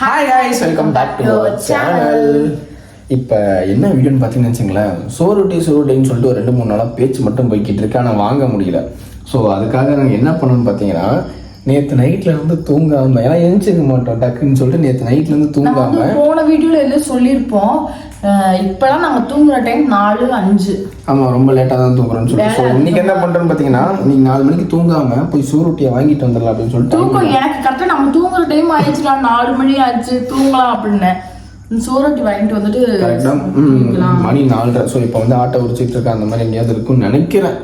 Hi guys. Welcome back to our channel இப்போ என்ன வீடியோன்னு பார்த்தீங்கன்னு வச்சுங்களேன் சோறுட்டி சோறுட்டின்னு சொல்லிட்டு ஒரு ரெண்டு மூணு நாளாக பேச்சு மட்டும் போய்கிட்டு இருக்கு. ஆனால் வாங்க முடியல. ஸோ அதுக்காக நாங்கள் என்ன பண்ணோம்னு பார்த்தீங்கன்னா நேற்று நைட்டில் இருந்து தூங்காமல் ஏன்னா எழுந்திரிக்க மாட்டோம் டக்குன்னு சொல்லிட்டு நேற்று நைட்ல இருந்து நம்ம வந்து தூங்காமல் போன வீடியோல எல்லாம் சொல்லியிருப்போம். அஹ் இப்பெல்லாம் நாங்க தூங்குற டைம் நாலு அஞ்சு. ஆமாம் ரொம்ப லேட்டாக தான் தூங்குறோம்னு சொல்லிட்டு ஸோ இன்னைக்கு என்ன பண்ணுறோன்னு பார்த்தீங்கன்னா நீங்கள் நாலு மணிக்கு தூங்காமல் போய் சோறுட்டியை வாங்கிட்டு வந்துடலாம் அப்படின்னு சொல்லிட்டு தூக்கம் எனக்கு கரெக்டா நம்ம தூங்குற டைம் ஆயிடுச்சுடா நாலு மணி ஆச்சு தூங்கலாம் அப்படின்னு. சோரட்டி வாங்கிட்டு வந்துட்டு கரெக்டாக மணி நாலரை. ஸோ இப்போ வந்து ஆட்டோ உரிச்சிட்டு இருக்க அந்த மாதிரி எங்கேயாவது இருக்கும்னு நினைக்கிறேன்.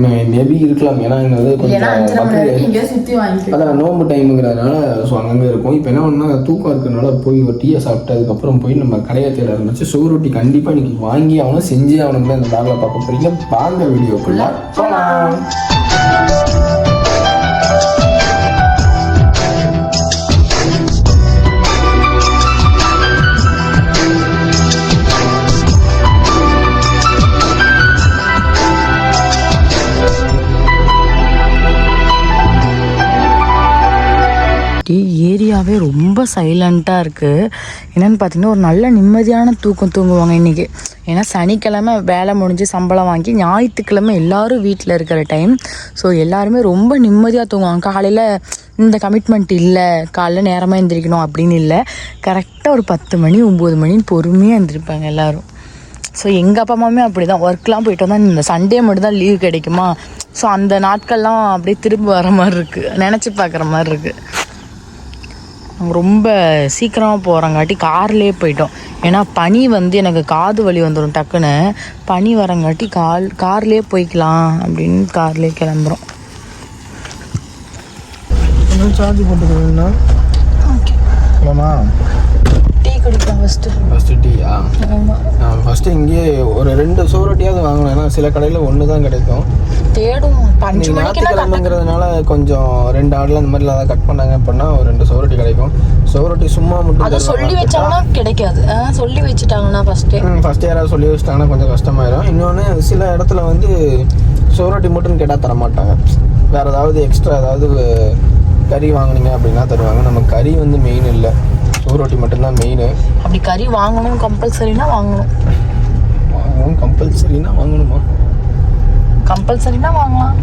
மேபி இருக்கலாம். ஏன்னா இங்கே வந்து கொஞ்சம் அதான் நோம்பு டைமுங்கிறதுனால ஸோ அங்கங்கே இருக்கும். இப்போ என்ன பண்ணா தூக்கம் இருக்கிறதுனால போய் ஒரு டீயை சாப்பிட்டதுக்கப்புறம் போய் நம்ம கடையை தேட ஆரம்பிச்சு சோறுட்டி கண்டிப்பாக இன்னைக்கு வாங்கி அவனும் செஞ்சு அவனுக்கு இந்த பேக்கில் பார்க்க போறீங்க. வாங்க வீடியோக்குள்ள போகலாம் ஏரியாவே ரொம்ப சைலண்ட்டாக இருக்குது என்னென்னு பார்த்தீங்கன்னா ஒரு நல்ல நிம்மதியான தூக்கம் தூங்குவாங்க இன்றைக்கி ஏன்னா சனிக்கிழமை வேலை முடிஞ்சு சம்பளம் வாங்கி ஞாயிற்றுக்கிழமை எல்லாரும் வீட்டில் இருக்கிற டைம் ஸோ எல்லாருமே ரொம்ப நிம்மதியாக தூங்குவாங்க. காலையில் இந்த கமிட்மெண்ட் இல்லை காலைல நேரமாக எழுந்திரிக்கணும் அப்படின்னு இல்லை. கரெக்டாக ஒரு பத்து மணி ஒம்பது மணின்னு பொறுமையாக எழுந்திரிப்பாங்க எல்லோரும். ஸோ எங்கள் அப்பா அம்மாவுமே அப்படி தான் ஒர்க்லாம் போயிட்டு வந்தால் இந்த சண்டே மட்டும் தான் லீவ் கிடைக்குமா? ஸோ அந்த நாட்கள்லாம் அப்படியே திரும்ப வர மாதிரி இருக்குது நினச்சி பார்க்குற மாதிரி இருக்குது ரொம்ப சீக்கிரமாக போகிறங்காட்டி கார்லேயே போயிட்டோம். ஏன்னா பனி வந்து எனக்கு காது வலி வந்துடும் டக்குன்னு. பனி வரங்காட்டி கால் கார்லேயே போய்க்கலாம் அப்படின்னு கார்லேயே கிளம்புறோம். சார்ஜ் போட்டுக்கணும்னா ஓகே குடிப்போம் ஃபஸ்ட்டு ஃபஸ்ட்டு டீயா ஆமாம் ஃபஸ்ட்டு இங்கேயே ஒரு ரெண்டு சோறுட்டியாவது வாங்கணும். ஏன்னா சில கடையில் ஒன்று தான் கிடைக்கும் தேடுவோம் ஞாயிற்றுக்கிழமைங்கிறதுனால கொஞ்சம் ரெண்டு ஆடில் இந்த மாதிரிலாம் ஏதாவது கட் பண்ணாங்க அப்படின்னா ஒரு ரெண்டு சோறுட்டி கிடைக்கும். சோறுட்டி சும்மா மட்டும் அதை சொல்லி வச்சாங்கன்னா கிடைக்காது. சொல்லி வச்சுட்டாங்கன்னா ஃபஸ்ட்டே ஃபஸ்ட் யாராவது சொல்லி வச்சிட்டாங்கன்னா கொஞ்சம் கஷ்டமாயிடும் இன்னொன்று சில இடத்துல வந்து சோறுட்டி மட்டும் கேட்டால் தர மாட்டாங்க வேறு ஏதாவது எக்ஸ்ட்ரா ஏதாவது கறி வாங்குனீங்க அப்படின்னா தருவாங்க. நம்ம கறி வந்து மெயின் இல்லை. சோறுட்டி மட்டும்தான் மெயின் அப்படி கறி வாங்கணும் கம்பல்சரினா வாங்கணும். வாங்கணும் கம்பல்சரினா வாங்கணுமா? கம்பல்சரினா வாங்கலாம்.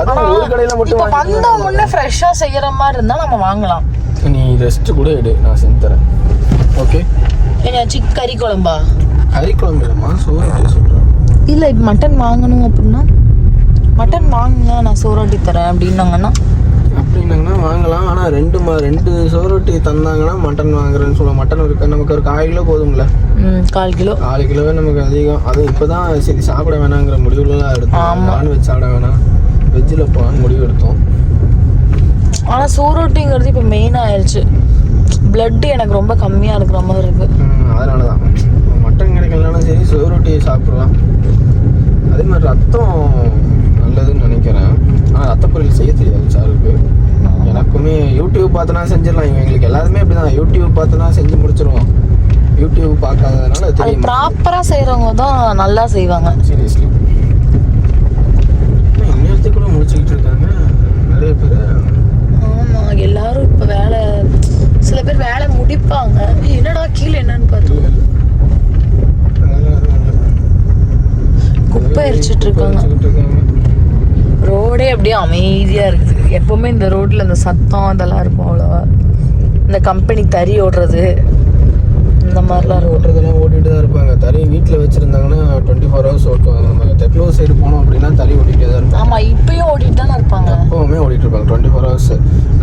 அது ஒரு கடையில் மட்டும் வந்த ஃப்ரெஷ்ஷாக செய்கிற மாதிரி இருந்தால் நம்ம வாங்கலாம். நீ ரெஸ்ட் கூட எடு நான் செஞ்சு தரேன். ஓகே ஏன்னா சிக் கறி குழம்பா? கறி குழம்பு இல்லைம்மா சோறுட்டி சொல்கிறேன் இல்லை இப்போ மட்டன் வாங்கணும் அப்படின்னா மட்டன் வாங்குங்க நான் சோறாட்டி தரேன் அப்படின்னாங்கன்னா அப்படின்னாங்கன்னா வாங்கலாம். ஆனால் ரெண்டு ம ரெண்டு சோறுட்டி தந்தாங்கன்னா மட்டன் வாங்குறேன்னு சொல்ல மட்டன் ஒரு நமக்கு ஒரு கால் கிலோ போதும்ல? கால் கிலோ. நாலு கிலோவே நமக்கு அதிகம். அது இப்போதான் சரி சாப்பிட வேணாங்கிற முடிவுலாம் எடுத்தோம். நான்வெஜ் சாப்பிட வேணாம். வெஜ்ஜில் போகலான்னு முடிவு எடுத்தோம். ஆனால் சோறாட்டிங்கிறது இப்போ மெயின் ஆயிடுச்சு. பிளட் எனக்கு ரொம்ப கம்மியாக இருக்கிற மாதிரி இருக்கு. அதனால தான் மட்டன் கிடைக்கலனாலும் சரி சோறுட்டி சாப்பிட்றலாம் அதே மாதிரி ரத்தம் நல்லதுன்னு நினைக்கிறேன். ஆனால் ரத்த பொரியல் செய்ய தெரியாது சாருக்கு. எனக்குமே யூடியூப் பார்த்தனா செஞ்சிடலாம். இவங்க எங்களுக்கு எல்லாருமே அப்படி தான் யூடியூப் பார்த்தனா செஞ்சு முடிச்சிருவோம். யூடியூப் பார்க்காததுனால தெரியும். ப்ராப்பராக செய்கிறவங்க தான் நல்லா செய்வாங்க. சீரியஸ்லி இன்னொருத்தர் கூட முடிச்சுக்கிட்டு இருக்காங்க. நிறைய பேர். ஆமாம் எல்லாரும் இப்போ வேலை சில பேர் வேலை முடிப்பாங்க. என்னடா கீழே என்னன்னு பார்த்து குப்பை எரிச்சிட்டு இருக்காங்க. ரோடே அப்படியே அமைதியாக இருக்குது. எப்போவுமே இந்த ரோட்டில் இந்த சத்தம் இதெல்லாம் இருக்கும் அவ்வளோவா. இந்த கம்பெனி தறி ஓடுறது இந்த மாதிரிலாம் ரோடு ஓட்டுறதெல்லாம் ஓட்டிட்டு தான் இருப்பாங்க. தறி வீட்டில் வச்சுருந்தாங்கன்னா டுவெண்ட்டி ஃபோர் ஹவர்ஸ் ஓட்டுவாங்க தெற்கலூர் சைடு போனோம் அப்படின்னா தறி ஓட்டிகிட்டே தான் இருப்பாங்க. ஆமாம் இப்பயும் ஓட்டிட்டு தானே இருப்பாங்க. எப்போவுமே ஓடிட்டு இருப்பாங்க டுவெண்ட்டி ஃபோர் ஹவர்ஸ்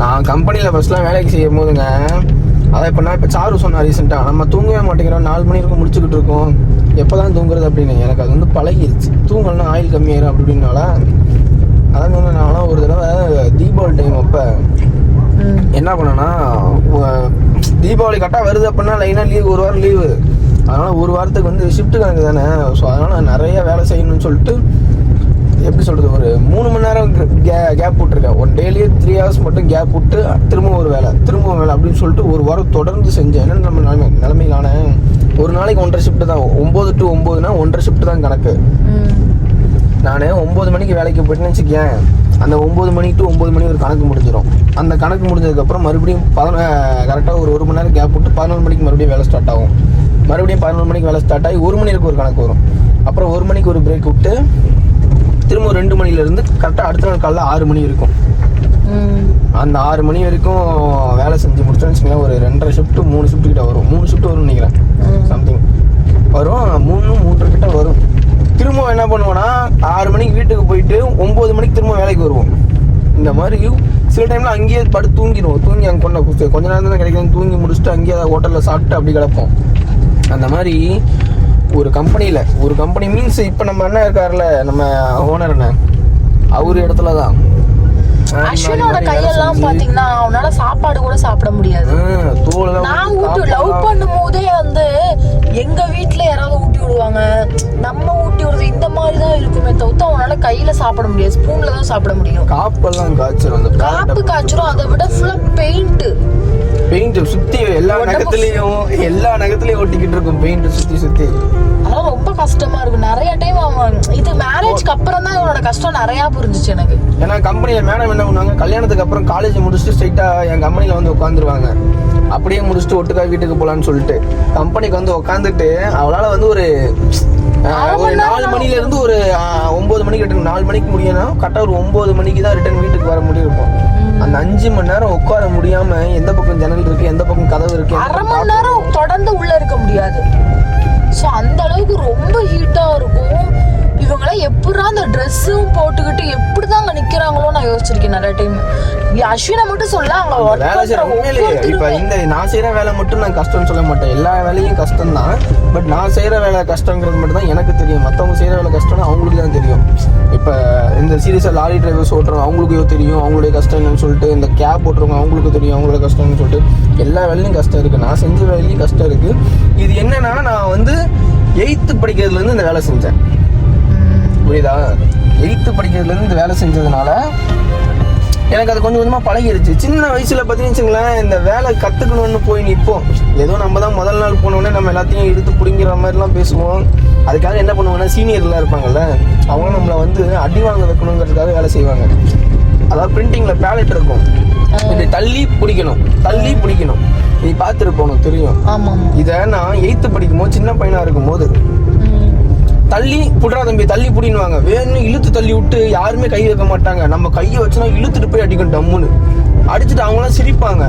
நான் கம்பெனியில் ஃபஸ்ட்லாம் வேலைக்கு செய்யும் போதுங்க அதை இப்போ நான் இப்போ சாரு சொன்னா ரீசெண்டாக நம்ம தூங்கவே மாட்டேங்கிறோம் நாலு மணி இருக்கும் முடிச்சுக்கிட்டு இருக்கோம். எப்போ தான் தூங்குறது அப்படின்னு. எனக்கு அது வந்து பழகிருச்சு. தூங்கலன்னா ஆயில் கம்மியாயிரும் அப்படி இப்படின்னால அதான் சொன்னேன் நானும் ஒரு தடவை தீபாவளி டைம் அப்போ என்ன பண்ணேன்னா தீபாவளி கரெக்டாக வருது அப்படின்னா லைனாக லீவ் ஒரு வாரம் லீவு அதனால் ஒரு வாரத்துக்கு வந்து ஷிஃப்ட் கணக்கு தானே. ஸோ அதனால் நான் நிறைய வேலை செய்யணும்னு சொல்லிட்டு எப்படி சொல்கிறது ஒரு மூணு மணி நேரம் கே கேப் விட்ருக்கேன் ஒன் டேலியே த்ரீ ஹவர்ஸ் மட்டும் கேப் விட்டு திரும்ப ஒரு வேலை திரும்ப வேலை அப்படின்னு சொல்லிட்டு ஒரு வாரம் தொடர்ந்து செஞ்சேன். என்னென்னு நம்ம நிலைமை நிலைமையிலான ஒரு நாளைக்கு ஒன்றரை ஷிஃப்ட் தான். ஒம்பது டு ஒம்போதுனா ஒன்றரை ஷிஃப்ட் தான் கணக்கு. நான் ஒம்பது மணிக்கு வேலைக்கு போயிட்டேன்னு வச்சுக்கேன் அந்த ஒம்பது மணி டு ஒம்பது மணி ஒரு கணக்கு முடிஞ்சிடும் அந்த கணக்கு முடிஞ்சதுக்கப்புறம் மறுபடியும் பதினொ கரெக்டாக ஒரு ஒரு மணி நேரம் கேப் விட்டு பதினொரு மணிக்கு மறுபடியும் வேலை ஸ்டார்ட் ஆகும். மறுபடியும் பதினொரு மணிக்கு வேலை ஸ்டார்ட் ஆகி ஒரு மணிக்கு ஒரு கணக்கு வரும். அப்புறம் ஒரு மணிக்கு ஒரு பிரேக் விட்டு திரும்ப ரெண்டு மணிலேருந்து கரெக்டாக அடுத்த நாள் காலைல ஆறு மணி இருக்கும் அந்த ஆறு மணி வரைக்கும் வேலை செஞ்சு முடிச்சோன்னு வச்சுக்கோங்களேன் ஒரு ரெண்டரை ஷிஃப்ட் மூணு ஷிஃப்ட் கிட்ட வரும். மூணு ஷிஃப்ட் வரும்னு நினைக்கிறேன். சம்திங் வரும் மூணு மூன்றரை கிட்ட வரும் திரும்ப என்ன பண்ணுவோன்னா ஆறு மணிக்கு வீட்டுக்கு போயிட்டு ஒம்பது மணிக்கு திரும்ப வேலைக்கு வருவோம். இந்த மாதிரி சில டைம்ல அங்கேயே படுத்து தூங்கிடுவோம். தூங்கி அங்கே கொண்ட கொஞ்ச நேரம் தான் கிடைக்கும். தூங்கி முடிச்சுட்டு அங்கேயே ஹோட்டலில் சாப்பிட்டு அப்படி கிடப்போம். அந்த மாதிரி ஒரு கம்பெனியில் ஒரு கம்பெனி மீன்ஸ் இப்போ நம்ம அண்ணன் இருக்கார்ல நம்ம ஓனர் என்ன அவர் இடத்துல தான் அஸ்வினோட கையெல்லாம் பாத்தீங்கன்னா அவனால சாப்பாடு கூட சாப்பிட முடியாது. நான் ஊட்டி லவ் பண்ணும் போதே வந்து எங்க வீட்ல யாராவது ஊட்டி விடுவாங்க நம்ம ஊட்டி விடுறது இந்த மாதிரி தான் இருக்குமே தவிர்த்து அவனால கையில சாப்பிட முடியாது ஸ்பூன்ல தான் சாப்பிட முடியும். காப்பெல்லாம் காய்ச்சிரும் அந்த காப்பு காய்ச்சரும் அதை விட ஃபுல்லா பெயிண்ட் பெயிண்ட் சுத்தி எல்லா நகத்துலயும் எல்லா நகத்துலயும் ஒட்டிக்கிட்டு இருக்கும் பெயிண்ட் சுத்தி சுத்தி. அதெல்லாம் ரொம்ப கஷ்டமா இருக்கும் நிறைய டைம் அவன் இது மேரேஜ்க்கு அப்புறம் தான் இவனோட கஷ்டம் நிறைய புரிஞ்சுச்சு எனக்கு. ஏன்னா கம்பெனியில் மேடம் என்ன பண்ணுவாங்க கல்யாணத்துக்கு அப்புறம் காலேஜ் முடிச்சுட்டு ஸ்ட்ரைட்டாக என் கம்பெனியில் வந்து உட்காந்துருவாங்க அப்படியே முடிச்சுட்டு ஒட்டுக்கா வீட்டுக்கு போகலான்னு சொல்லிட்டு. கம்பெனிக்கு வந்து உட்காந்துட்டு அவளால் வந்து ஒரு ஒரு நாலு மணில இருந்து ஒரு ஒன்பது மணிக்கு ரிட்டர்ன் நாலு மணிக்கு முடியணும் கரெக்டாக ஒரு ஒன்பது மணிக்கு தான் ரிட்டர்ன் வீட்டுக்கு வர முடியும் இருக்கும் அந்த அஞ்சு மணி நேரம் உட்கார முடியாம எந்த பக்கம் ஜன்னல் இருக்கு எந்த பக்கம் கதவு இருக்கு அரை மணி நேரம் தொடர்ந்து உள்ள இருக்க முடியாது. ஸோ அந்த அளவுக்கு ரொம்ப ஹீட்டா இருக்கும் இவங்களாம் எப்படா அந்த ட்ரெஸ்ஸும் போட்டுக்கிட்டு எப்படிதான் அங்க நிக்கிறாங்களோ நான் யோசிச்சிருக்கேன் நிறைய டைம் அஸ்வினை மட்டும் சொல்ல உண்மையிலேயே இப்ப இந்த நான் செய்யற வேலை மட்டும் நான் கஷ்டம்னு சொல்ல மாட்டேன். எல்லா வேலையும் கஷ்டம் தான் பட் நான் செய்யற வேலை கஷ்டங்கிறது மட்டும் தான் எனக்கு தெரியும். மத்தவங்க செய்யற வேலை கஷ்டம்னு அவங்களுக்கு தான் தெரியும். இப்ப இந்த சீரியஸா லாரி டிரைவர்ஸ் ஓட்டுறவங்க அவங்களுக்கு தெரியும். அவங்களுடைய கஷ்டம் என்னன்னு சொல்லிட்டு இந்த கேப் ஓட்டுறவங்க அவங்களுக்கு தெரியும். அவங்களோட கஷ்டம்னு சொல்லிட்டு. எல்லா வேலையும் கஷ்டம் இருக்கு. நான் செஞ்ச வேலையும் கஷ்டம் இருக்கு. இது என்னன்னா நான் வந்து எயித்து படிக்கிறதுல இருந்து இந்த வேலை செஞ்சேன். புரியுதா? எயித்து படிக்கிறதுல இருந்து இந்த வேலை செஞ்சதுனால எனக்கு அது கொஞ்சம் கொஞ்சமாக பழகிருச்சு. சின்ன வயசுல பார்த்தீங்கன்னு வச்சுங்களேன் இந்த வேலை கற்றுக்கணும்னு போய் நிற்போம் ஏதோ நம்ம தான் முதல் நாள் போனோடனே நம்ம எல்லாத்தையும் இழுத்து பிடிங்கிற மாதிரிலாம் பேசுவோம். அதுக்காக என்ன பண்ணுவாங்கன்னா சீனியர்லாம் இருப்பாங்கல்ல அவங்க நம்மளை வந்து அடி வாங்க வைக்கணுங்கிறதுக்காக வேலை செய்வாங்க. அதாவது பிரிண்டிங்கில் பேலட் இருக்கும். இப்படி தள்ளி பிடிக்கணும் தள்ளி பிடிக்கணும். நீ பார்த்துருப்போம் உனக்கு தெரியும். இதை நான் எயித்து படிக்கும்போது சின்ன பையனா இருக்கும்போது ம். தள்ளி புடுறா தம்பி தள்ளி புடினுவாங்க வேணும்னு இழுத்து தள்ளி விட்டு யாருமே கை வைக்க மாட்டாங்க. நம்ம கையை வச்சுனா இழுத்துட்டு போய் அடிக்கும் டம்முன்னு. அடிச்சுட்டு அவங்களாம் சிரிப்பாங்க.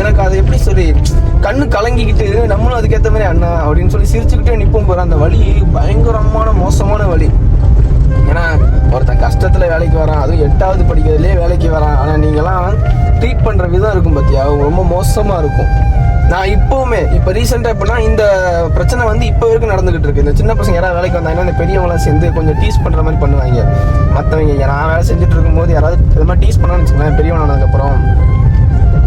எனக்கு அதை எப்படி சொல்லி கண்ணு கலங்கிக்கிட்டு நம்மளும் அதுக்கேற்ற மாதிரி அண்ணா அப்படின்னு சொல்லி சிரிச்சுக்கிட்டே நிற்போம் போகிற அந்த வலி பயங்கரமான மோசமான வலி. ஏன்னா ஒருத்தன் கஷ்டத்தில் வேலைக்கு வரான். அதுவும் எட்டாவது படிக்கிறதுலே வேலைக்கு வரான். ஆனால் நீங்களாம் ட்ரீட் பண்ணுற விதம் இருக்கும் பார்த்தியா ரொம்ப மோசமாக இருக்கும். நான் இப்போவுமே இப்போ ரீசெண்டாக எப்படின்னா இந்த பிரச்சனை வந்து இப்போ வரைக்கும் நடந்துகிட்டு இருக்கு. இந்த சின்ன பசங்க யாராவது வேலைக்கு வந்தாங்கன்னா இந்த பெரியவங்களாம் சேர்ந்து கொஞ்சம் டீஸ் பண்ணுற மாதிரி பண்ணுவாங்க. மற்றவங்க நான் வேலை செஞ்சுட்டு இருக்கும்போது யாராவது இது மாதிரி டீஸ் பண்ணான்னு வச்சுக்கோங்களேன் பெரியவனானதுக்கப்புறம்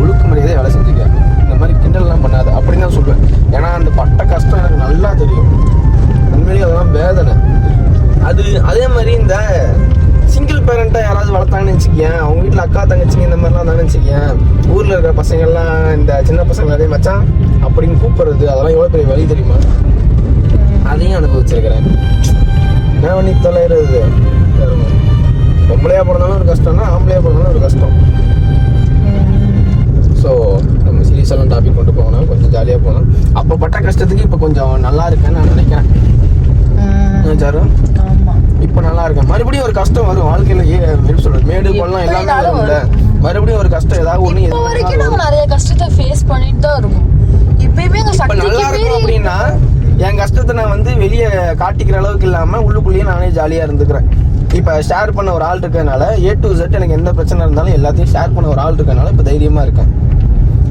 ஒழுக்க மரியாதை வேலை செஞ்சுக்க. இந்த மாதிரி கிண்டல்லாம் பண்ணாது அப்படின்னு தான் சொல்லுவேன் ஏன்னா அந்த பட்ட கஷ்டம் எனக்கு நல்லா தெரியும். உண்மையிலேயே அதெல்லாம் வேதனை. அது அதே மாதிரி இந்த சிங்கிள் பேரண்ட்டாக யாராவது வளர்த்தாங்கன்னு வச்சுக்கேன் அவங்க வீட்டில் அக்கா தங்கச்சிங்க இந்த மாதிரிலாம் இருந்தாங்கன்னு வச்சுக்கேன் ஊரில் இருக்கிற பசங்கள்லாம் இந்த சின்ன பசங்க அதே மச்சான் அப்படின்னு கூப்பிடுறது அதெல்லாம் எவ்வளோ பெரிய வழி தெரியுமா? அதையும் அனுபவிச்சிருக்கிறேன். என்ன பண்ணி தொலைகிறது பொம்பளையா பிறந்தாலும் ஒரு கஷ்டம்னா ஆம்பளையா பிறந்தாலும் ஒரு கஷ்டம். ஸோ நம்ம சீரியஸான டாபிக் கொண்டு போகணும். கொஞ்சம் ஜாலியாக போகணும். அப்போ பட்ட கஷ்டத்துக்கு இப்போ கொஞ்சம் நல்லா இருக்கேன்னு நான் நினைக்கிறேன். ம். இப்போ நல்லா இருக்கேன். மறுபடியும் ஒரு கஷ்டம் வரும். வாழ்க்கையில எப்படி சொல்றது? மேடு பள்ளம் எல்லாமே வரும்ல மறுபடியும் ஒரு கஷ்டம் ஏதாவது ஒண்ணு இப்போ வரைக்கும் நாங்க நிறைய கஷ்டத்தை ஃபேஸ் பண்ணிட்டு தான் இருக்கோம். இப்பயுமே இப்ப நல்லா இருக்கும் அப்படின்னா என் கஷ்டத்தை நான் வந்து வெளியே காட்டிக்கிற அளவுக்கு இல்லாம உள்ளுக்குள்ளேயே நானே ஜாலியா இருந்துக்கிறேன். இப்ப ஷேர் பண்ண ஒரு ஆள் இருக்கறனால ஏ டு Z எனக்கு எந்த பிரச்சனை இருந்தாலும் எல்லாத்தையும் ஷேர் பண்ண ஒரு ஆள் இருக்கறனால இப்ப தைரியமா இருக்கேன்.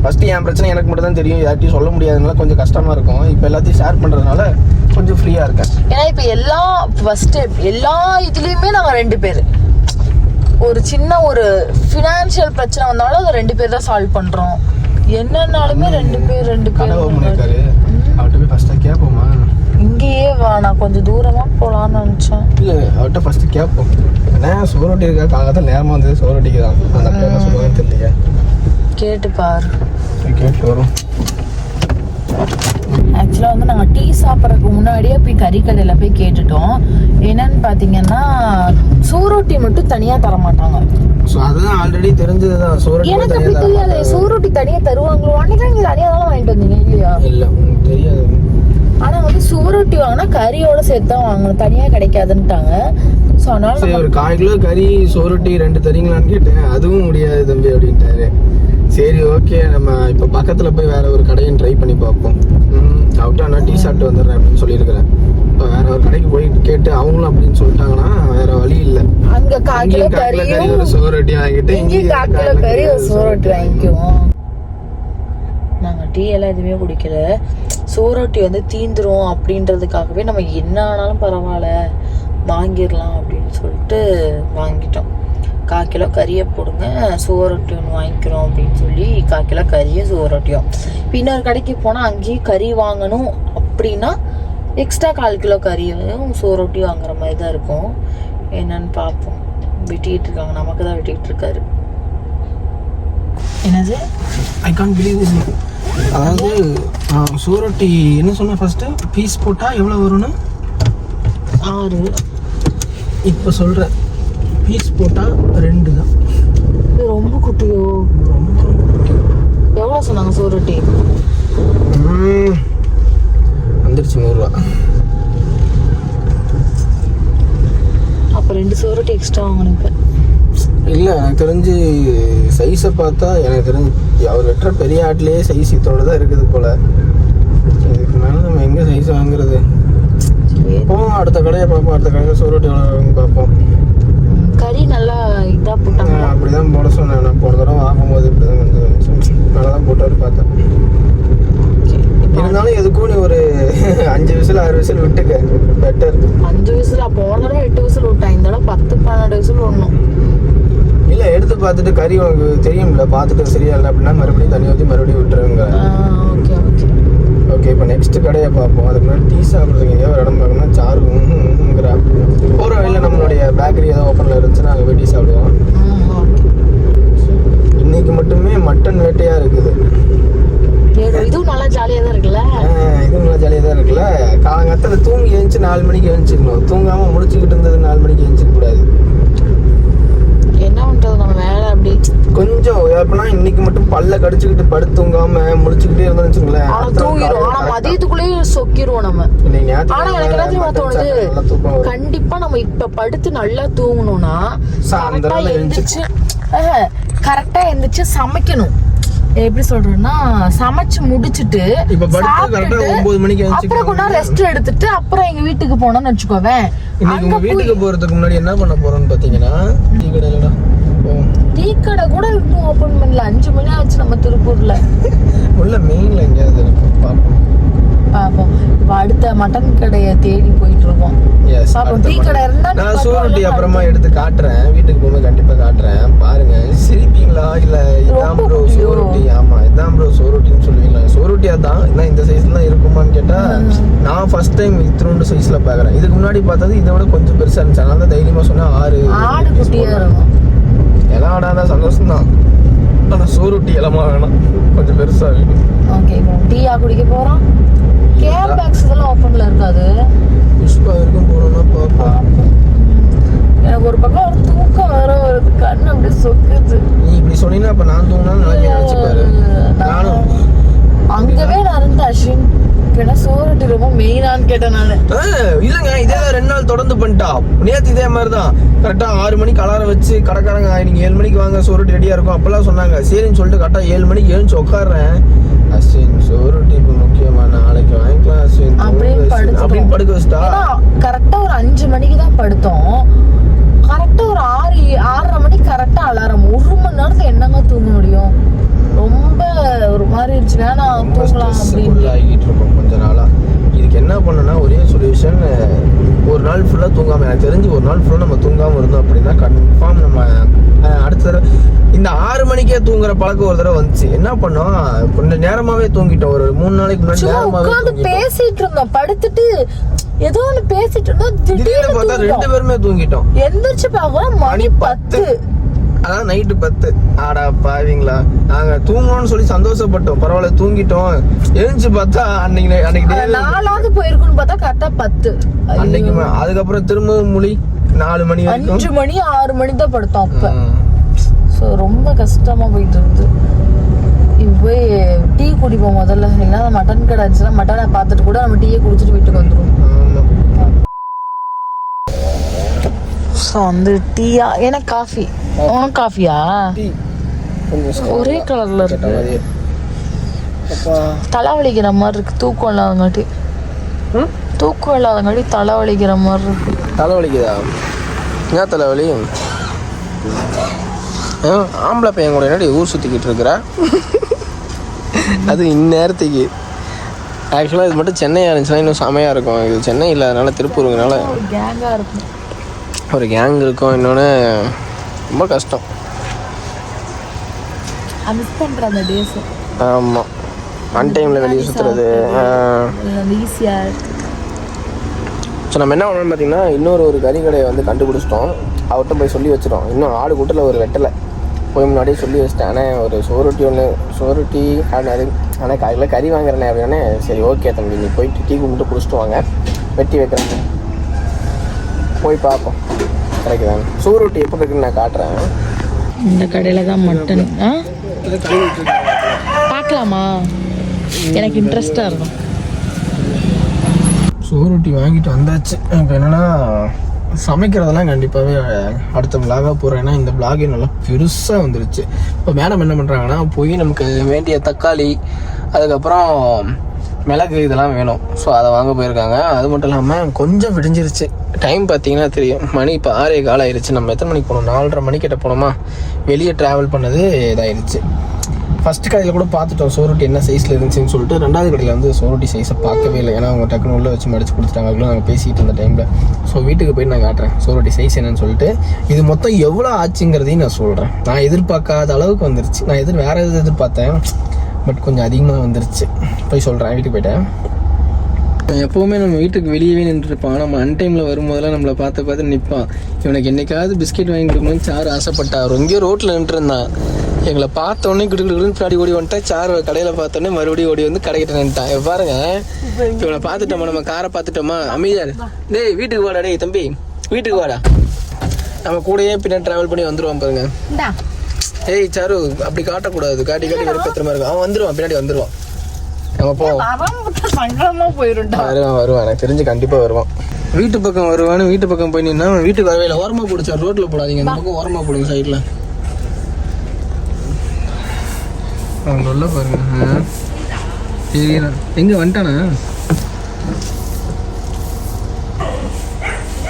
ஃபர்ஸ்ட் என் பிரச்சனை எனக்கு மட்டும் தான் தெரியும். யார்ட்டையும் சொல்ல முடியாதனால கொஞ்சம் கஷ்டமா இருக்கும். இப்போ எல்லாத்தையும் ஷேர் பண்றதுனால கொஞ்சம் ஃப்ரீயா இருக்கேன். ஏன்னா இப்ப எல்லா ஃபர்ஸ்ட் எல்லா இதுலயுமே நாங்க ரெண்டு பேர். ஒரு சின்ன ஒரு ஃபினான்ஷியல் பிரச்சனை வந்தாலும் அதை ரெண்டு பேர் தான் சால்வ் பண்றோம். என்னன்னாலுமே ரெண்டு பேர் ரெண்டு பேர் அவர்கிட்ட போய் ஃபர்ஸ்ட் கேட்போமா இங்கேயே வா நான் கொஞ்சம் தூரமா போலாம்னு நினைச்சேன். இல்ல அவர்கிட்ட ஃபர்ஸ்ட் கேட்போம் என்ன சோரொட்டி இருக்கா காலத்தில் நேரமா வந்தது. சோரொட்டிக்கு தான் அந்த சொல்லுவாங்கன்னு தெரியல கேட்டு பாரு. கேட்டு வரும். ஆக்சுவலாக வந்து நாங்கள் டீ சாப்பிட்றதுக்கு முன்னாடியே போய் கறி கடையில் போய் கேட்டுட்டோம். என்னன்னு பார்த்தீங்கன்னா சூரொட்டி மட்டும் தனியாக தர மாட்டாங்க அதுதான் ஆல்ரெடி தெரிஞ்சதுதான். சோறு எனக்கு அப்படி தெரியாது. சூரொட்டி தனியாக தருவாங்களோ? அன்னைக்கு நீங்க தனியாக தானே வாங்கிட்டு வந்தீங்க இல்லையா? இல்ல தெரியாது. ஆனா வந்து சூரொட்டி வாங்கினா கறியோட சேர்த்து தான் வாங்கணும். தனியா கிடைக்காதுன்ட்டாங்க. ஸோ அதனால ஒரு கால் கிலோ கறி சோறுட்டி ரெண்டு தரீங்களான்னு கேட்டேன். அதுவும் முடியாது தம்பி அப்படின்ட்டாரு. சரி ஓகே நம்ம இப்போ பக்கத்தில் போய் வேற ஒரு கடையும் ட்ரை பண்ணி பார்ப்போம். அவுட்டா நான் டீ சாப்பிட்டு வந்துடுறேன் அப்படின்னு சொல்லியிருக்கிறேன். இப்போ வேற ஒரு கடைக்கு போய் கேட்டு அவங்களும் அப்படின்னு சொல்லிட்டாங்கன்னா வேற வழி இல்லை. அங்க கால் கிலோ அங்கேயும் கால் கிலோ கறி ஒரு சோறுட்டி வாங்கிட்டு இங்கேயும் இங்கேயும் கால் கிலோ கறி ஒரு சோரொட்டி வாங்கிக்குவோம். நாங்க டீ எல்லாம் எதுவுமே குடிக்கல. சோரொட்டி வந்து தீந்துரும் அப்படின்றதுக்காகவே நம்ம என்ன ஆனாலும் பரவாயில்ல வாங்கிடலாம் அப்படின்னு சொல்லிட்டு வாங்கிட்டோம். கால் கிலோ கறியை போடுங்க சோரொட்டி ஒன்று வாங்கிக்கிறோம் அப்படின்னு சொல்லி கால் கிலோ கறியும் சோரொட்டியும் இப்போ இன்னொரு கடைக்கு போனால் அங்கேயும் கறி வாங்கணும் அப்படின்னா எக்ஸ்ட்ரா கால் கிலோ கறியும் சோரொட்டி வாங்குற மாதிரி தான் இருக்கும். என்னன்னு பார்ப்போம் வெட்டிக்கிட்டு இருக்காங்க. நமக்கு தான் வெட்டிக்கிட்டு இருக்காரு. என்னது? ஐ கான் பிலீவ் திஸ் அதாவது சோரொட்டி என்ன சொன்ன ஃபர்ஸ்ட்டு பீஸ் போட்டால் எவ்வளோ வரும்னு? ஆறு. இப்போ சொல்கிறேன் பீஸ் போட்டால் ரெண்டு தான். ரொம்ப குட்டியோ? ரொம்ப எவ்வளோ சொன்னாங்க சோரொட்டி ம், வந்துருச்சு நூறுரூவா அப்போ ரெண்டு சோரொட்டி எக்ஸ்ட்ரா இப்போ. இல்லை எனக்கு தெரிஞ்சு சைஸை பார்த்தா எனக்கு தெரிஞ்சு அவர் வெட்டுற பெரிய ஆட்லேயே சைஸ் இதோட தான் இருக்குது போல். இதுக்கு மேலே நம்ம எங்கே சைஸ் வாங்குறது? போவோம் அடுத்த கடையை பார்ப்போம் அடுத்த கடையில் சோறுட்டி பார்ப்போம். நல்லா இதாக போட்டாங்க அப்படி தான் போட சொன்னேன் நான் போன தடவை வாங்கும்போது இப்படி தான் வந்து நல்லா தான் போட்டாரு பார்த்தேன். இருந்தாலும் எதுக்கும் நீ ஒரு அஞ்சு விசில் ஆறு விசில் விட்டுக்க. பெட்டர் அஞ்சு விசில் போன தடவை எட்டு விசில் விட்டாங்க இந்த தடவை பத்து பன்னெண்டு விசில் விடணும். இல்லை எடுத்து பார்த்துட்டு கறி உனக்கு தெரியும்ல பார்த்துட்டு சரியா இல்லை அப்படின்னா மறுபடியும் தண்ணி ஊற்றி மறுபடியும் விட்டுருங்க. Okay okay. ஓகே இப்போ நெக்ஸ்ட் கடையை பார்ப்போம். அதுக்கு முன்னாடி டீ சாப்பிட்றதுக்கு எங்கேயோ ஒரு இடம் பார்க்கணும்னா சாரு ங்கிற போகிற வழியில் நம்மளுடைய பேக்கரி ஏதோ ஓப்பனில் இருந்துச்சுன்னா அங்கே போய் டீ சாப்பிடுவோம். இன்னைக்கு மட்டுமே மட்டன் வேட்டையாக இருக்குது. இதுவும் நல்லா ஜாலியாக தான் இருக்குல்ல? ஆஹ் இது நல்லா ஜாலியாக தான் இருக்குல்ல? காலங்காலத்தில் தூங்கி எழுந்துச்சு நாலு மணிக்கு எழுந்துச்சிக்கணும் தூங்காமல் முடிச்சுக்கிட்டு இருந்தது நாலு மணிக்கு எழுந்துச்சிக்க கூடாது. என்ன பண்ணுறது நம்ம வேலை அப்படி கொஞ்சம் எப்படின்னா இன்னைக்கு மட்டும் பல்ல கடிச்சுக்கிட்டு படுத்து தூங்காம முடிச்சுக்கிட்டே இருந்தோம்னு வச்சுங்களேன் ஆனா தூங்கிடும் ஆனா மதியத்துக்குள்ளேயே சொக்கிருவோம் நம்ம. ஆனா எனக்கு என்ன தோணுது. கண்டிப்பா நம்ம இப்ப படுத்து நல்லா தூங்கணும்னா கரெக்டா. எந்திரிச்சு கரெக்டா எந்திரிச்சு சமைக்கணும். எப்படி சொல்றேன்னா சமைச்சு முடிச்சிட்டு அப்புறம் கொஞ்ச ரெஸ்ட் எடுத்துட்டு அப்புறம் எங்க வீட்டுக்கு போனோம்னு வச்சுக்கோவேன். இன்னைக்கு வீட்டுக்கு போறதுக்கு முன்னாடி என்ன பண்ண போறோம்னு பாத்தீங்கன்னா டீ கடையிலடா டீ கடை கூட இன்னும் ஓபன் பண்ணல. அஞ்சு மணி ஆச்சு நம்ம திருப்பூர்ல. உள்ள மெயின்ல எங்கேயாவது பார்ப்போம் பாப்போம். இப்ப அடுத்த மட்டன் கடையை தேடி போயிட்டு இருக்கோம். எஸ் பாப்போம் டீ கடை இருந்தா நான் சூரட்டி நான் அப்புறமா எடுத்து காட்டுறேன். வீட்டுக்கு போகும்போது கண்டிப்பா காட்டுறேன். பாருங்க சிரிப்பீங்களா? இல்ல சோறுட்டியா தான் என்ன இந்த சைஸ்ல தான் இருக்குமான்னு கேட்டா நான் ஃபர்ஸ்ட் டைம் இத்தினோண்டு சைஸ்ல பாக்குறேன். இதுக்கு முன்னாடி பார்த்தது இதை விட கொஞ்சம் பெருசா இருந்துச்சு. அதனால தான் தைரியமா சொன்னா ஆறு ஆடு இருக்கும். எல்லாம் ஆடாதா சந்தோஷம் தான் ஆனா சோறுட்டி இலமா வேணாம். கொஞ்சம் பெருசா வேணும் ஓகே இப்போ டீயா குடிக்க போறோம். கேர் பேக்ஸ் இதெல்லாம் ஓப்பன்ல இருக்காது. புஷ்பா வரைக்கும் போனோம்னா பார்ப்போம் எனக்கு ஒரு பக்கம் ஒரு தூக்கம் வர வருது. கண்ணு அப்படியே சொக்குது. நீ இப்படி சொன்னீங்கன்னா அப்ப நான் தூங்கினாலும் நாளைக்கு நினைச்சுப்பாரு. நானும். அங்கவே நான் இருந்த அஸ்வின். என்ன சோறுட்டு ரொம்ப மெயினான்னு கேட்டேன் நானு. இல்லைங்க இதே தான் ரெண்டு நாள் தொடர்ந்து பண்ணிட்டா. நேத்து இதே மாதிரி தான் கரெக்டாக ஆறு மணிக்கு அலாரம் வச்சு கடைக்காரங்க நீங்க ஏழு மணிக்கு வாங்க சோறுட்டி ரெடியா இருக்கும். அப்பெல்லாம் சொன்னாங்க. சரின்னு சொல்லிட்டு கரெக்டாக ஏழு மணிக்கு எழுந்துச்சு உட்காடுறேன் அஸ்வின் சோறுட்டி இப்போ முக்கியமா? நாளைக்கு வாங்கிக்கலாம் அஸ்வின். அப்படின்னு படுக்க வச்சுட்டா? ஏன்னா கரெக்டா ஒரு அஞ்சு மணிக்கு தான் படுத்தோம் கரெக்டா ஒரு ஆறு ஆறரை மணிக்கு கரெக்டா அலாரம். ஒரு மணி நேரத்துல என்னங்க தூங்க முடியும்? ரொம்ப ஒரு மாதிரி இருந்துச்சு. ரொம்ப தூங்கலாம் அப்படின்னு. ஆகிட்டு இருக்கோம் கொஞ்ச நாளா. இதுக்கு என்ன பண்ணணும்னா ஒரே சொல்யூஷன் ஒரு நாள் ஃபுல்லாக தூங்காம எனக்கு தெரிஞ்சு ஒரு நாள் ஃபுல்லாக நம்ம தூங்காம இருந்தோம் அப்படின்னா கன்ஃபார்ம் நம்ம அடுத்த தடவை இந்த ஆறு மணிக்கே தூங்குற பழக்கம் ஒரு தடவை வந்துச்சு. என்ன பண்ணோம்? கொஞ்சம் நேரமாவே தூங்கிட்டோம். ஒரு மூணு நாளைக்கு முன்னாடி நேரமாவே பேசிட்டு இருந்தோம். படுத்துட்டு ஏதோ ஒண்ணு பேசிட்டு இருந்தோம். திடீர்னு பார்த்தா ரெண்டு. பேருமே தூங்கிட்டோம். எந்திரிச்சு பார்க்கலாம் மணி பத்து. அதான் நைட்டு பத்து. ஆடா பாவீங்களா. நாங்க தூங்கணும்னு சொல்லி சந்தோஷப்பட்டோம். பரவாயில்ல தூங்கிட்டோம். எழுந்துச்சு பார்த்தா அன்னைக்கு அன்னைக்கு நாலாவது போயிருக்குன்னு பார்த்தா கரெக்டா பத்து. அன்னைக்கு அதுக்கப்புறம் திரும்ப மொழி நாலு மணி வரைக்கும். அஞ்சு மணி ஆறு மணி தான் படுத்தோம் அப்ப. ஸோ ரொம்ப கஷ்டமா போயிட்டு இருந்து இப்போ போய் டீ குடிப்போம் முதல்ல. இல்லைன்னா மட்டன் கடை இருந்துச்சுன்னா மட்டனை பார்த்துட்டு கூட நம்ம டீயை குடிச்சிட்டு வீட்டுக்கு வந்துடுவோம் ஸோ வந்து டீயா எனக்கு காஃபி உனக்கு காஃபியா ஒரே கலர்ல இருக்கு. மாதிரியே. அப்பா. தலைவலிக்கிற மாதிரி இருக்கு. தூக்கம் இல்லாதங்காட்டி. ம்? தூக்கம் இல்லாதங்காட்டி தலைவலிக்கிற மாதிரி இருக்கு. தலைவலிக்குதா என்ன தலைவலி ஆ, ஆம்பளை பையன் கூட என்னடி ஊர் சுற்றிக்கிட்டு இருக்கிற? அது இந்நேரத்துக்கு. ஆக்சுவலாக இது மட்டும் சென்னையாக இருந்துச்சுன்னா இன்னும் செமையாக இருக்கும். இது சென்னை இல்லாதனால திருப்பூருங்கனால ஒரு கேங்கா இருக்கும். ஒரு கேங் இருக்கும். இன்னொன்று ரொம்ப கஷ்டம். மிஸ் பண்ற அந்த டேஸ் ஆமாம் அன் டைமில் வெளியே சுற்றுறது ஸோ நம்ம என்ன பண்ணோம்னு பார்த்தீங்கன்னா இன்னொரு ஒரு கறி கடையை வந்து கண்டுபிடிச்சிட்டோம். அவர்கிட்ட போய் சொல்லி வச்சிட்டோம். இன்னும் ஆடு கூட்டில் ஒரு வெட்டலை. போய் முன்னாடியே சொல்லி வச்சிட்டேன். ஆனால் ஒரு சோறுட்டி ஒன்று சோறுட்டி ஆனால் ஆனால் காலையில் கறி வாங்குறேனே அப்படின்னே சரி ஓகே தம்பி நீ போயிட்டு டீ கும்பிட்டு குடிச்சிட்டு வாங்க. வெட்டி வைக்கிறேன். போய் பார்ப்போம். கிடைக்குதாங்க. சோறுட்டி எப்போ இருக்குன்னு நான் காட்டுறேன். இந்த கடையில தான் மட்டன். ஆ? பார்க்கலாமா? எனக்கு இன்ட்ரெஸ்டா இருக்கும். சோறுட்டி வாங்கிட்டு வந்தாச்சு. இப்போ என்னென்னா சமைக்கிறதெல்லாம் கண்டிப்பாகவே அடுத்த விலாகாக போகிறேன் ஏன்னா இந்த விலாகே நல்லா பெருசாக வந்துருச்சு. இப்போ மேடம் என்ன பண்ணுறாங்கன்னா போய் நமக்கு வேண்டிய தக்காளி அதுக்கப்புறம் மிளகு இதெல்லாம் வேணும். ஸோ அதை வாங்க போயிருக்காங்க. அது மட்டும் இல்லாமல் கொஞ்சம் விடிஞ்சிருச்சு. டைம் பார்த்தீங்கன்னா தெரியும். மணி இப்போ ஆறே கால் ஆயிடுச்சு நம்ம எத்தனை மணிக்கு போனோம்? நாலரை மணிக்கிட்ட போனோமா? வெளியே ட்ராவல் பண்ணது இதாயிருச்சு. ஃபர்ஸ்ட் கடையில் கூட பார்த்துட்டோம். சோறுட்டி என்ன சைஸில் இருந்துச்சுன்னு சொல்லிட்டு ரெண்டாவது கடையில் வந்து சோறுட்டி சைஸை பார்க்கவே இல்லை. ஏன்னா அவங்க டக்குனு உள்ளே வச்சு மடிச்சு கொடுத்துட்டாங்க. அதுக்குள்ள நாங்கள் பேசிகிட்டு இருந்த டைமில் ஸோ வீட்டுக்கு போய் நான் காட்டுறேன். சோறுட்டி சைஸ் என்னன்னு சொல்லிட்டு. இது மொத்தம் எவ்வளோ ஆச்சுங்கிறதையும் நான் சொல்கிறேன் நான் எதிர்பார்க்காத அளவுக்கு வந்துருச்சு. நான் எதிர் வேறு எது எதிர்பார்த்தேன். பட் கொஞ்சம் அதிகமாக வந்துருச்சு. போய் சொல்கிறேன் வீட்டுக்கு போயிட்டேன். எப்போவுமே நம்ம வீட்டுக்கு வெளியவே நின்றுருப்பான். நம்ம அன்டைமில் வரும்போதெல்லாம் நம்மளை பார்த்து பார்த்து நிற்பான் இவனுக்கு என்னைக்காவது பிஸ்கெட் வாங்கி கொடுக்கணும்னு சார் ஆசைப்பட்டா அவர் எங்கேயோ ரோட்டில் நின்றுருந்தான். எங்களை பார்த்த உடனே கிடு கிடுன்னு பின்னாடி ஓடி வந்துட்டா சார் கடையில் பார்த்தோன்னே மறுபடியும் ஓடி வந்து கடைக்கிட்ட நின்ட்டான் இவன் பாருங்க இவனை பார்த்துட்டோமா நம்ம காரை பார்த்துட்டோமா? அமைதியா இரு. டேய் வீட்டுக்கு வாடா டேய் தம்பி. வீட்டுக்கு வாடா. நம்ம கூடயே பின்னாடி ட்ராவல் பண்ணி வந்துருவான் பாருங்க. ஏய் சாரு அப்படி காட்டக்கூடாது. காட்டி காட்டி வெறுப்பத்திரமா இருக்கும். அவன் வந்துருவான் பின்னாடி வந்துருவான். நம்ம போவோம் சங்கடமா போயிருண்டா வருவான் வருவான். எனக்கு தெரிஞ்சு கண்டிப்பா வருவான். வீட்டு பக்கம் வருவான்னு வீட்டு பக்கம் போய் நின்னா வீட்டுக்கு வரவே இல்லை. ஓரமா போடுச்சா ரோட்ல போடாதீங்க. இந்த பக்கம் ஓரமா போடுங்க சைட்ல அவன் சொல்ல பாருங்க. சரி எங்க வந்துட்டானா?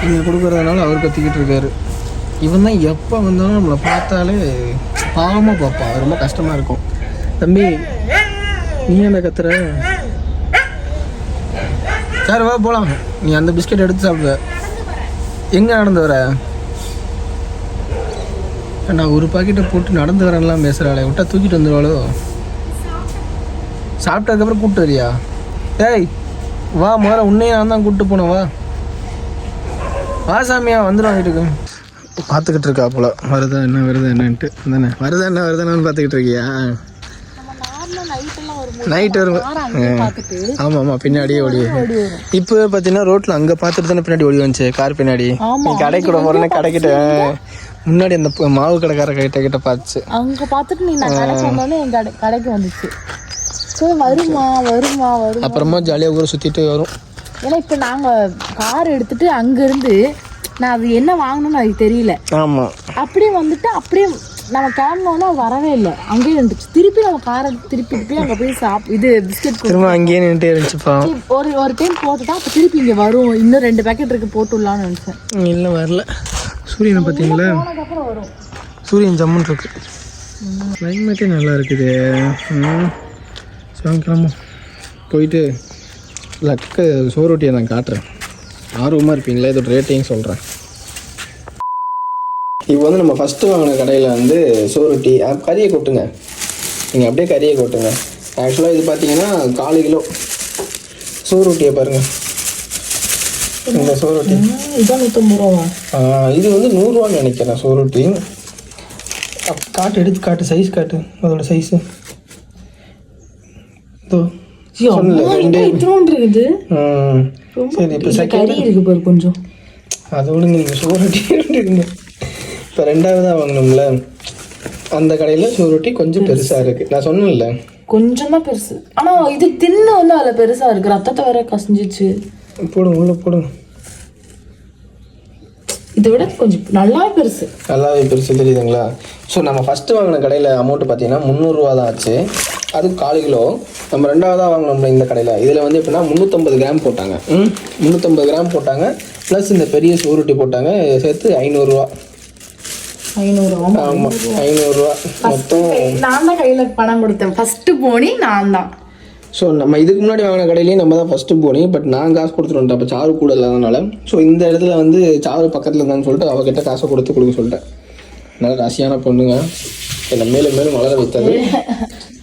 இங்க கொடுக்கறதுனால அவர் கத்திக்கிட்டு இருக்காரு. இவன் தான் எப்போ வந்தாலும் நம்மளை பார்த்தாலே பாவமாக பார்ப்பான் அது ரொம்ப கஷ்டமாக இருக்கும். தம்பி நீ என்ன கத்துற? சார் வா போகலாம் நீ அந்த பிஸ்கெட் எடுத்து சாப்பிடுவ எங்கே நடந்து வர? நான் ஒரு பாக்கெட்டை போட்டு நடந்து வரேன்லாம் பேசுகிறாளே விட்டா தூக்கிட்டு வந்துடுவாளோ சாப்பிட்டதுக்கப்புறம் கூப்பிட்டு வரியா? ஏய் வா முதல்ல உன்னையே நான் தான் கூப்பிட்டு போனேன் வா. வா சாமியா வந்துடும் வீட்டுக்கு. பார்த்துக்கிட்டு இருக்கா போல வருதா என்ன வருதா என்னன்ட்டு. தானே வருதா என்ன வருதானு பார்த்துக்கிட்டு இருக்கியா நைட் வரும் ஆமா ஆமா பின்னாடியே ஓடி இப்போ பார்த்தீங்கன்னா ரோட்ல அங்க பார்த்துட்டு தானே பின்னாடி ஓடி வந்துச்சு கார் பின்னாடி. நீ கடைக்கு கூட போறேன்னு கடைக்கிட்ட முன்னாடி அந்த மாவு கடைக்கார கிட்ட கிட்ட பார்த்துச்சு. அங்க பார்த்துட்டு நீ நான் கடைக்கு வந்துச்சு. சரி வருமா வருமா வரும்? அப்புறமா ஜாலியாக ஊரை சுத்திட்டு வரும். ஏன்னா இப்போ நாங்கள் கார் எடுத்துட்டு அங்கேருந்து நான் அது என்ன வாங்கணும்னு அதுக்கு தெரியல. ஆமா. அப்படியே வந்துட்டு அப்படியே நம்ம கிளம்பினோன்னா வரவே இல்லை. அங்கேயே இருந்துச்சு திருப்பி நம்ம காரை திருப்பி போய் அங்கே போய் சாப் இது பிஸ்கெட் திரும்ப அங்கேயே நின்றுட்டே இருந்துச்சுப்பா. ஒரு ஒரு டைம் போட்டுட்டா அப்போ திருப்பி இங்கே வரும் இன்னும் ரெண்டு பேக்கெட் இருக்கு போட்டுடலாம்னு நினச்சேன். இல்லை வரல. சூரியனை பார்த்தீங்களா சூரியன் ஜம்முன் இருக்கு. கிளைமேட்டே நல்லா இருக்குது. ம். சரி கிளம்பும் போயிட்டு லக்க சோறுட்டியை நான் காட்டுறேன். ஆர்வமாக இருப்பீங்களா? இதோட ரேட்டையும் சொல்கிறேன் இப்போ வந்து நம்ம ஃபஸ்ட்டு வாங்கின கடையில் வந்து சோறுட்டி கறியை கொட்டுங்க. நீங்கள் அப்படியே கறியை கொட்டுங்க. ஆக்சுவலாக இது பார்த்தீங்கன்னா காலு கிலோ. சோறுட்டியை பாருங்கள் இந்த சோறுட்டி இதான் நூற்றம்பது ரூபா. இது வந்து நூறுரூவான்னு நினைக்கிறேன் சோறுட்டி காட்டு எடுத்து காட்டு சைஸ் காட்டு. அதோட சைஸு இதோ. சொன்னல ரெண்டு. இருக்குது. சரி இப்போ செகண்ட் கறி இருக்கு பாரு கொஞ்சம். அது விடுங்க நீங்கள் சோறுட்டி இருக்குங்க. இப்போ ரெண்டாவதாக வாங்கினோம்ல அந்த கடையில் சோறுட்டி கொஞ்சம் பெருசாக இருக்குது நான் சொன்னேன்ல. கொஞ்சம் தான் பெருசு. ஆனா இது தின்னு வந்து அதுல பெருசா இருக்கு. ரத்தத்தை வேற கசிஞ்சிச்சு. போடுங்க உள்ளே போடுங்க. இதை விட கொஞ்சம் நல்லா பெருசு. நல்லாவே பெருசு தெரியுதுங்களா? ஸோ நம்ம ஃபஸ்ட்டு வாங்கின கடையில் அமௌண்ட் பார்த்தீங்கன்னா முந்நூறுரூவா தான் ஆச்சு. அது கால் கிலோ. நம்ம ரெண்டாவதாக வாங்கினோம்ல இந்த கடையில். இதில் வந்து எப்படின்னா முந்நூற்றம்பது கிராம் போட்டாங்க. ம்? முந்நூற்றம்பது கிராம் போட்டாங்க. ப்ளஸ் இந்த பெரிய சூருட்டி போட்டாங்க. சேர்த்து ஐநூறுரூவா ஐநூறு ஆமா. ஆமாம் ஐநூறுரூவா மொத்தம் நான் தான் கையில பணம் கொடுத்தேன். ஃபர்ஸ்ட் போனி நான் தான். ஸோ நம்ம இதுக்கு முன்னாடி வாங்கின கடையிலேயே நம்ம தான் ஃபஸ்ட்டு போனி பட் நான் காசு கொடுத்துட்டு அப்போ சாரு கூட இல்லாதனால ஸோ இந்த இடத்துல வந்து சாரு பக்கத்தில் இருந்தான்னு சொல்லிட்டு அவகிட்ட காசை கொடுத்து கொடுக்க சொல்லிட்டேன். நல்ல ராசியான பொண்ணுங்க. என்னை மேலும் மேலும் வளர வைத்தது.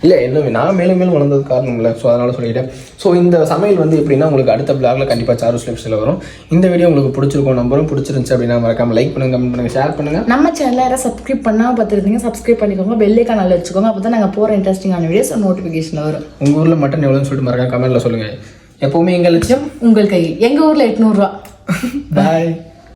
இல்லை என்ன நான் மேலும் மேலும் வளர்ந்தது காரணம் இல்லை. ஸோ அதனால் சொல்லிட்டேன். ஸோ இந்த சமையல் வந்து எப்படின்னா உங்களுக்கு அடுத்த பிளாக்ல கண்டிப்பாக சாரு ஸ்லிப்ஸில் வரும். இந்த வீடியோ உங்களுக்கு பிடிச்சிருக்கும் நம்பரும் பிடிச்சிருந்துச்சு அப்படின்னா மறக்காம லைக் பண்ணுங்க கமெண்ட் பண்ணுங்க ஷேர் பண்ணுங்க. நம்ம சேனலை யாராவது சப்ஸ்கிரைப் பண்ணாம பார்த்துருந்தீங்க சப்ஸ்கிரைப் பண்ணிக்கோங்க பெல்லைக்கான நல்ல வச்சுக்கோங்க அப்போ தான் நாங்கள் போகிற இன்ட்ரெஸ்டிங்கான வீடியோஸ் நோட்டிஃபிகேஷன் வரும். உங்கள் ஊரில் மட்டன் எவ்வளோன்னு சொல்லிட்டு மறக்காம கமெண்ட்டில் சொல்லுங்கள் எப்போவுமே எங்கள் லட்சியம் உங்கள் கையில். எங்கள் ஊரில் எட்நூறுரூவா பாய்